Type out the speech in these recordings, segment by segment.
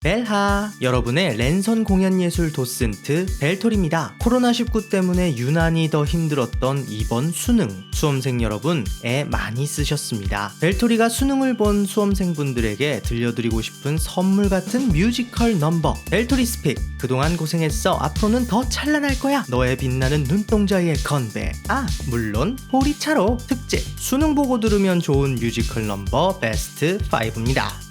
벨하 여러분의 랜선 공연 예술 도슨트 벨토리입니다. 코로나19 때문에 유난히 더 힘들었던 이번 수능. 수험생 여러분 애 많이 쓰셨습니다. 벨토리가 수능을 본 수험생분들에게 들려드리고 싶은 선물 같은 뮤지컬 넘버. 벨토리 스픽. 그동안 고생했어. 앞으로는 더 찬란할 거야. 너의 빛나는 눈동자의 건배. 아 물론 보리차로. 특집 수능 보고 들으면 좋은 뮤지컬 넘버 베스트 5입니다.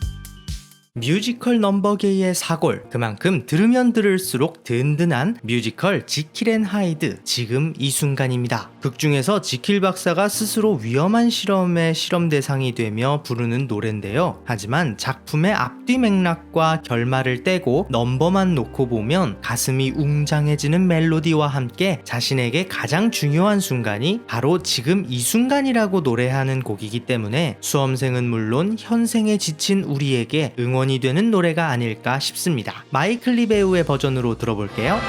뮤지컬 넘버계의 사골 그만큼 들으면 들을수록 든든한 뮤지컬 지킬 앤 하이드 지금 이 순간입니다. 극 중에서 지킬 박사가 스스로 위험한 실험의 실험 대상이 되며 부르는 노래인데요. 하지만 작품의 앞뒤 맥락과 결말을 떼고 넘버만 놓고 보면 가슴이 웅장해지는 멜로디와 함께 자신에게 가장 중요한 순간이 바로 지금 이 순간이라고 노래하는 곡이기 때문에 수험생은 물론 현생에 지친 우리에게 응원 이 되는 노래가 아닐까 싶습니다. 마이클리 배우의 버전으로 들어볼게요.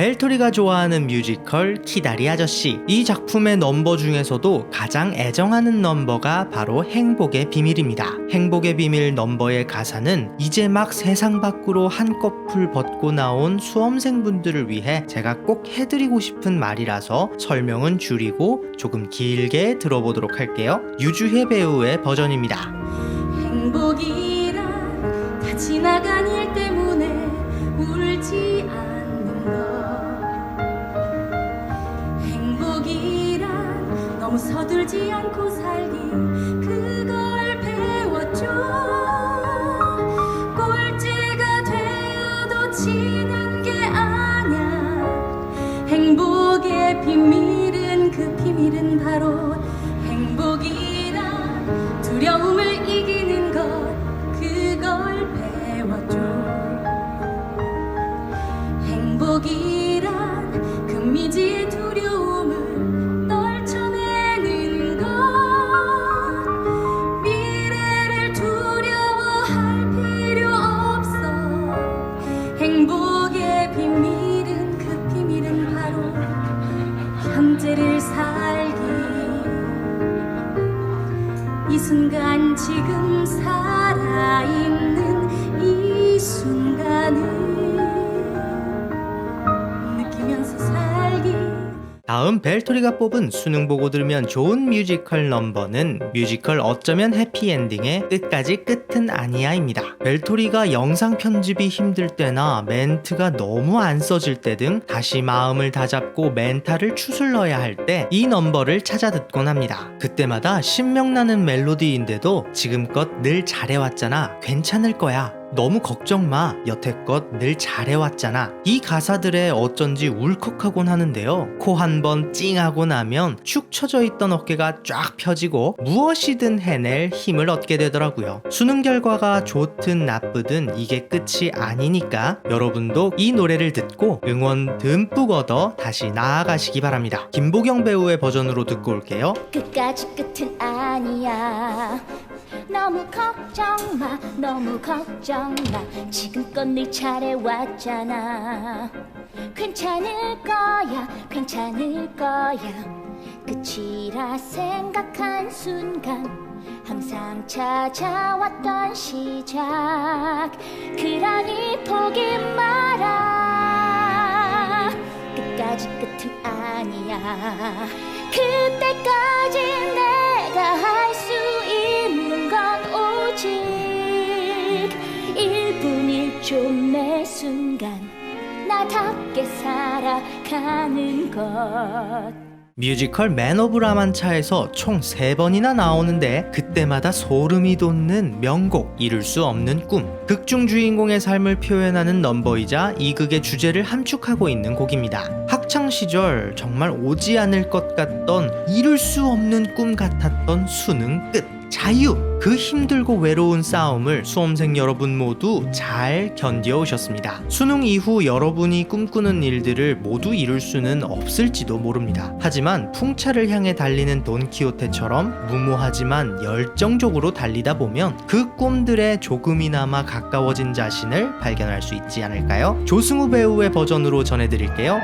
벨토리가 좋아하는 뮤지컬 키다리 아저씨. 이 작품의 넘버 중에서도 가장 애정하는 넘버가 바로 행복의 비밀입니다. 행복의 비밀 넘버의 가사는 이제 막 세상 밖으로 한꺼풀 벗고 나온 수험생분들을 위해 제가 꼭 해드리고 싶은 말이라서 설명은 줄이고 조금 길게 들어보도록 할게요. 유주혜 배우의 버전입니다. 행복이란 다 지나간 일 때문에 울지 않는 너무 서둘지 않고 살기. 그걸 배웠죠. 꼴찌가 되어도 지는 게 아냐 행복의 비밀은 그 비밀은 바로 이 순간 지금 살아있는 이 순간을 다음 벨토리가 뽑은 수능 보고 들으면 좋은 뮤지컬 넘버는 뮤지컬 어쩌면 해피엔딩의 끝까지 끝은 아니야입니다. 벨토리가 영상 편집이 힘들 때나 멘트가 너무 안 써질 때 등 다시 마음을 다잡고 멘탈을 추슬러야 할 때 이 넘버를 찾아 듣곤 합니다. 그때마다 신명나는 멜로디인데도 지금껏 늘 잘해왔잖아. 괜찮을 거야. 너무 걱정 마. 여태껏 늘 잘해왔잖아. 이 가사들에 어쩐지 울컥하곤 하는데요. 코 한 번 찡하고 나면 축 처져 있던 어깨가 쫙 펴지고 무엇이든 해낼 힘을 얻게 되더라고요. 수능 결과가 좋든 나쁘든 이게 끝이 아니니까 여러분도 이 노래를 듣고 응원 듬뿍 얻어 다시 나아가시기 바랍니다. 김보경 배우의 버전으로 듣고 올게요. 끝까지 끝은 아니야 너무 걱정 마 너무 걱정 마. 지금껏 늘 잘해왔잖아. 괜찮을 거야 괜찮을 거야. 끝이라 생각한 순간 항상 찾아왔던 시작. 그러니 포기 마라. 끝까지 끝은 아니야. 그때까지 내가 순간 나답게 살아가는 것. 뮤지컬 맨 오브 라만차에서 총 3번이나 나오는데 그때마다 소름이 돋는 명곡 이룰 수 없는 꿈. 극중 주인공의 삶을 표현하는 넘버이자 이 극의 주제를 함축하고 있는 곡입니다. 학창 시절 정말 오지 않을 것 같던 이룰 수 없는 꿈 같았던 수능 끝 자유 그 힘들고 외로운 싸움을 수험생 여러분 모두 잘 견뎌 오셨습니다. 수능 이후 여러분이 꿈꾸는 일들을 모두 이룰 수는 없을지도 모릅니다. 하지만 풍차를 향해 달리는 돈키호테처럼 무모하지만 열정적으로 달리다 보면 그 꿈들에 조금이나마 가까워진 자신을 발견할 수 있지 않을까요? 조승우 배우의 버전으로 전해드릴게요.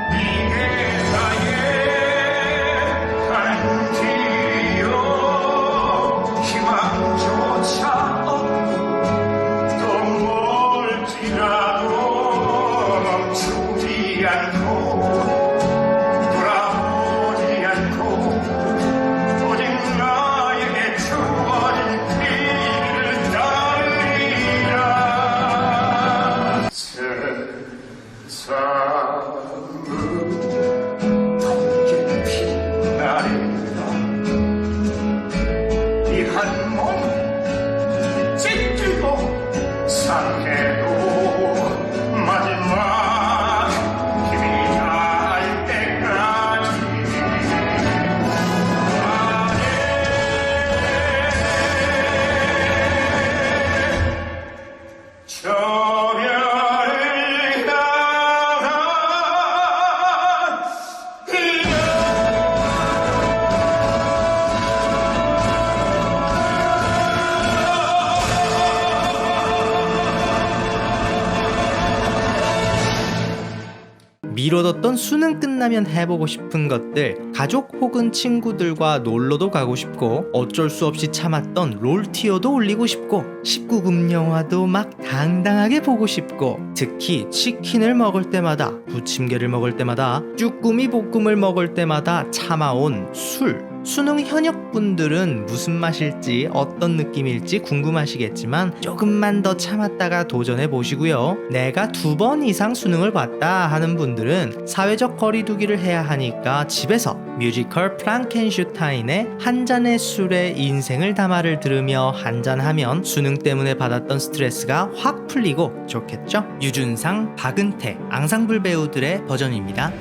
미뤄뒀던 수능 끝나면 해보고 싶은 것들, 가족 혹은 친구들과 놀러도 가고 싶고, 어쩔 수 없이 참았던 롤티어도 올리고 싶고, 19금 영화도 막 당당하게 보고 싶고, 특히 치킨을 먹을 때마다, 부침개를 먹을 때마다, 쭈꾸미 볶음을 먹을 때마다 참아온 술. 수능 현역분들은 무슨 맛일지 어떤 느낌일지 궁금하시겠지만 조금만 더 참았다가 도전해 보시고요. 내가 두 번 이상 수능을 봤다 하는 분들은 사회적 거리두기를 해야 하니까 집에서 뮤지컬 프랑켄슈타인의 한 잔의 술에 인생을 담아를 들으며 한잔하면 수능 때문에 받았던 스트레스가 확 풀리고 좋겠죠? 유준상, 박은태, 앙상블 배우들의 버전입니다.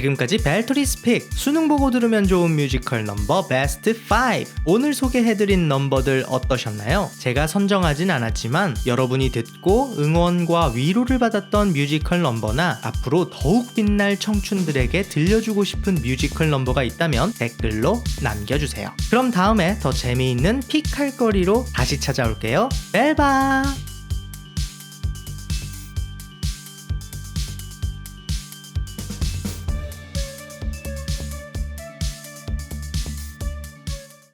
지금까지 벨토리 스픽 수능 보고 들으면 좋은 뮤지컬 넘버 베스트 5 오늘 소개해드린 넘버들 어떠셨나요? 제가 선정하진 않았지만 여러분이 듣고 응원과 위로를 받았던 뮤지컬 넘버나 앞으로 더욱 빛날 청춘들에게 들려주고 싶은 뮤지컬 넘버가 있다면 댓글로 남겨주세요. 그럼 다음에 더 재미있는 픽할 거리로 다시 찾아올게요. 벨바